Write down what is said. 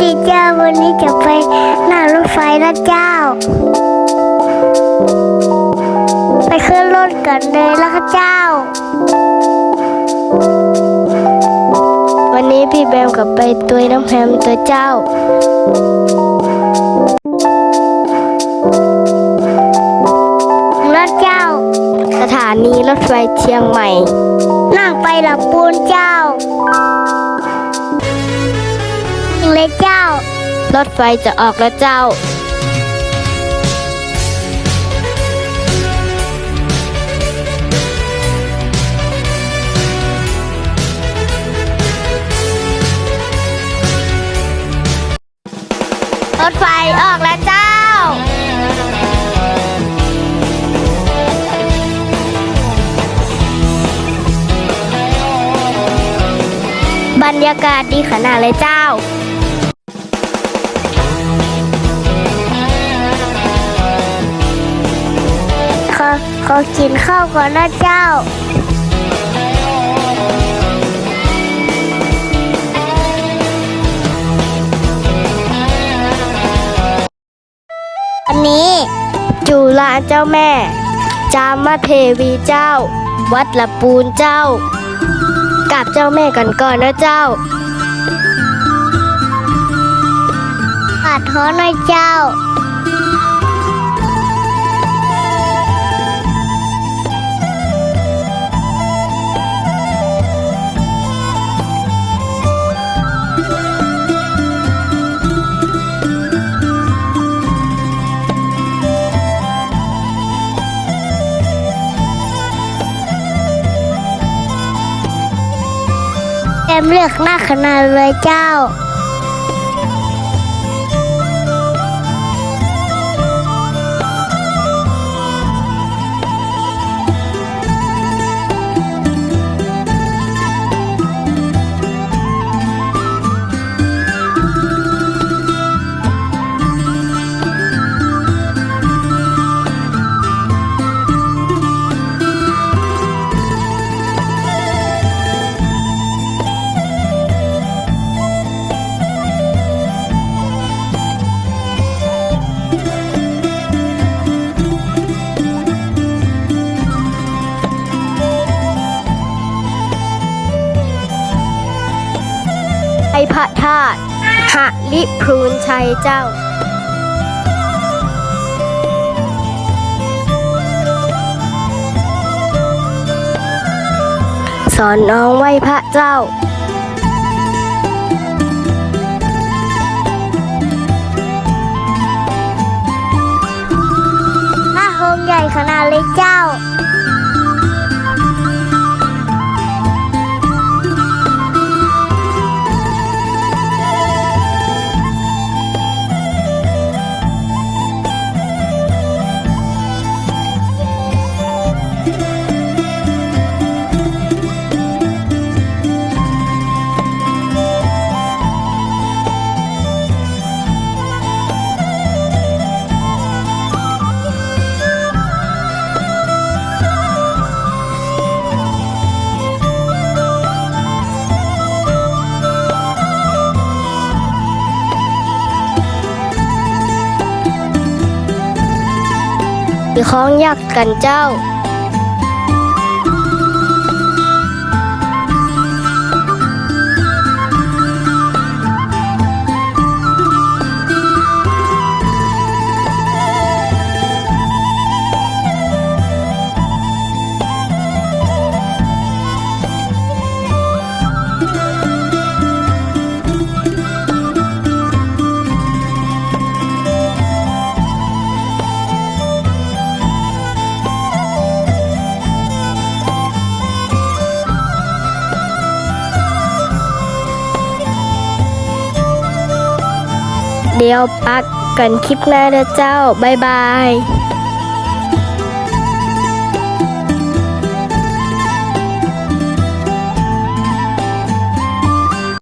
ดีเจ้าวันนี้จะไปหน้ารถไฟนะเจ้า ไปขึ้นรถกันเลยแล้วค่ะเจ้า วันนี้พี่แบมกับไปตัวน้ำแฮมตัวเจ้ารถเจ้า สถานีรถไฟเชียงใหม่ นั่งไปหลับปูนเจ้า เลยเจ้า รถไฟจะออกแล้วเจ้า รถไฟออกแล้วเจ้า บรรยากาศดีขนาดเลยเจ้า กินข้าวก่อนนะเจ้าอันนี้จุฬาเจ้าแม่ จามาเทวีเจ้า วัดละปูนเจ้ากับเจ้าแม่กันก่อนนะเจ้าปัดท้อหน่อยเจ้า มเลือกหน้าขนาดเลยเจ้า พระธาตุหะลิพรูนชัยเจ้าสอนน้องไหวพระเจ้า หรือของยากกันเจ้า เดี๋ยวปักกันคลิปหน้าเด้อเจ้า บ๊ายบาย